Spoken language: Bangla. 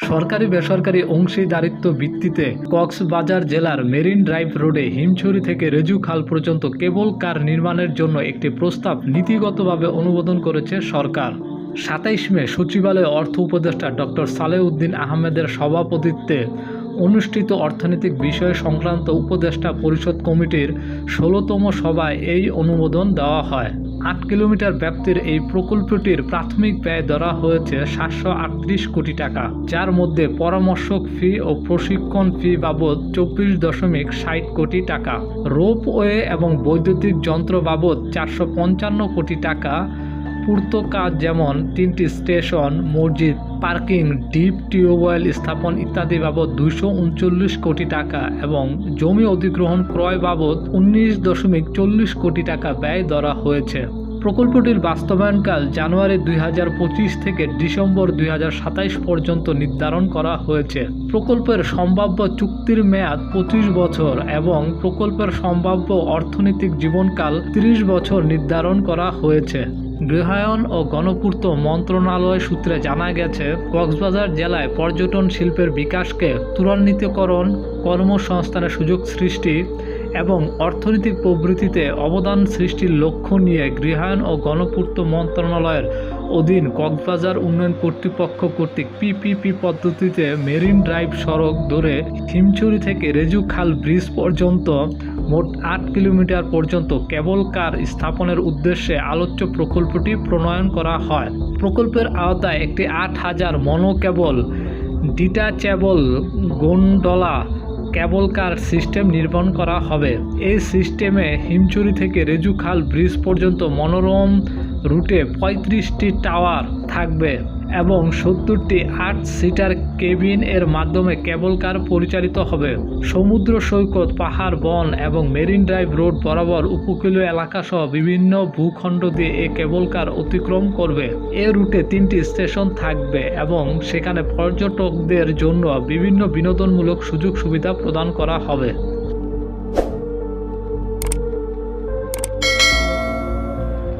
সরকারি বেসরকারি অংশীদারিত্ব ভিত্তিতে কক্সবাজার জেলার মেরিন ড্রাইভ রোডে হিমছড়ি থেকে রেজু খাল পর্যন্ত কেবল কার নির্মাণের জন্য একটি প্রস্তাব নীতিগতভাবে অনুমোদন করেছে সরকার। সাতাইশ মে সচিবালয়ে অর্থ উপদেষ্টা ডক্টর সালেউদ্দিন আহমেদের সভাপতিত্বে অনুষ্ঠিত অর্থনৈতিক বিষয় সংক্রান্ত উপদেষ্টা পরিষদ কমিটির ষোলোতম সভায় এই অনুমোদন দেওয়া হয়। আট কিলোমিটার ব্যাপ্তির এই প্রকল্পটির প্রাথমিক ব্যয় ধরা হয়েছে সাতশো আটত্রিশ কোটি টাকা, যার মধ্যে পরামর্শক ফি ও প্রশিক্ষণ ফি বাবদ চব্বিশ দশমিক ষাট কোটি টাকা, রোপওয়ে এবং বৈদ্যুতিক যন্ত্র বাবদ চারশো পঞ্চান্ন কোটি টাকা পূর্ত কাজ যেমন তিনটি স্টেশন, মসজিদ, পার্কিং, ডিপ টিউবওয়েল স্থাপন ইত্যাদি বাবদ দুইশো উনচল্লিশ কোটি টাকা এবং জমি অধিগ্রহণ ক্রয় বাবদ উনিশ দশমিক চল্লিশ কোটি টাকা ব্যয় ধরা হয়েছে। প্রকল্পটির বাস্তবায়নকাল জানুয়ারি দুই হাজার পঁচিশ থেকে ডিসেম্বর দুই পর্যন্ত নির্ধারণ করা হয়েছে। প্রকল্পের সম্ভাব্য চুক্তির মেয়াদ পঁচিশ বছর এবং প্রকল্পের সম্ভাব্য অর্থনৈতিক জীবনকাল ত্রিশ বছর নির্ধারণ করা হয়েছে। গৃহায়ন ও গণপূর্ত মন্ত্রণালয় সূত্রে জানা গেছে, কক্সবাজার জেলায় পর্যটন শিল্পের বিকাশকে ত্বরান্বিতকরণ কর্মসংস্থানের সুযোগ সৃষ্টি এবং অর্থনৈতিক প্রবৃত্তিতে অবদান সৃষ্টির লক্ষ্য নিয়ে গৃহায়ন ও গণপূর্ত মন্ত্রণালয়ের অধীন কক্সবাজার উন্নয়ন কর্তৃপক্ষ কর্তৃক পিপিপি পদ্ধতিতে মেরিন ড্রাইভ সড়ক ধরে হিমছড়ি থেকে রেজু খাল ব্রিজ পর্যন্ত মোট আট কিলোমিটার পর্যন্ত কেবল কার স্থাপনের উদ্দেশ্যে আলোচ্য প্রকল্পটি প্রণয়ন করা হয়। প্রকল্পের আওতায় একটি আট হাজার মনো কেবল ডিটাচেবল গোন্ডলা কেবল কার সিস্টেম নির্মাণ করা হবে। এই সিস্টেমে হিমচুরি থেকে রেজু খাল ব্রিজ পর্যন্ত মনোরম রুটে পঁয়ত্রিশটি টাওয়ার থাকবে এবং সত্তরটি আট সিটার কেবিন এর মাধ্যমে কেবল কার পরিচালিত হবে। সমুদ্র সৈকত, পাহাড়, বন এবং মেরিন ড্রাইভ রোড বরাবর উপকূলীয় এলাকা সহ বিভিন্ন ভূখণ্ড দিয়ে এ কেবল কার অতিক্রম করবে। এ রুটে তিনটি স্টেশন থাকবে এবং সেখানে পর্যটকদের জন্য বিভিন্ন বিনোদনমূলক সুযোগ সুবিধা প্রদান করা হবে।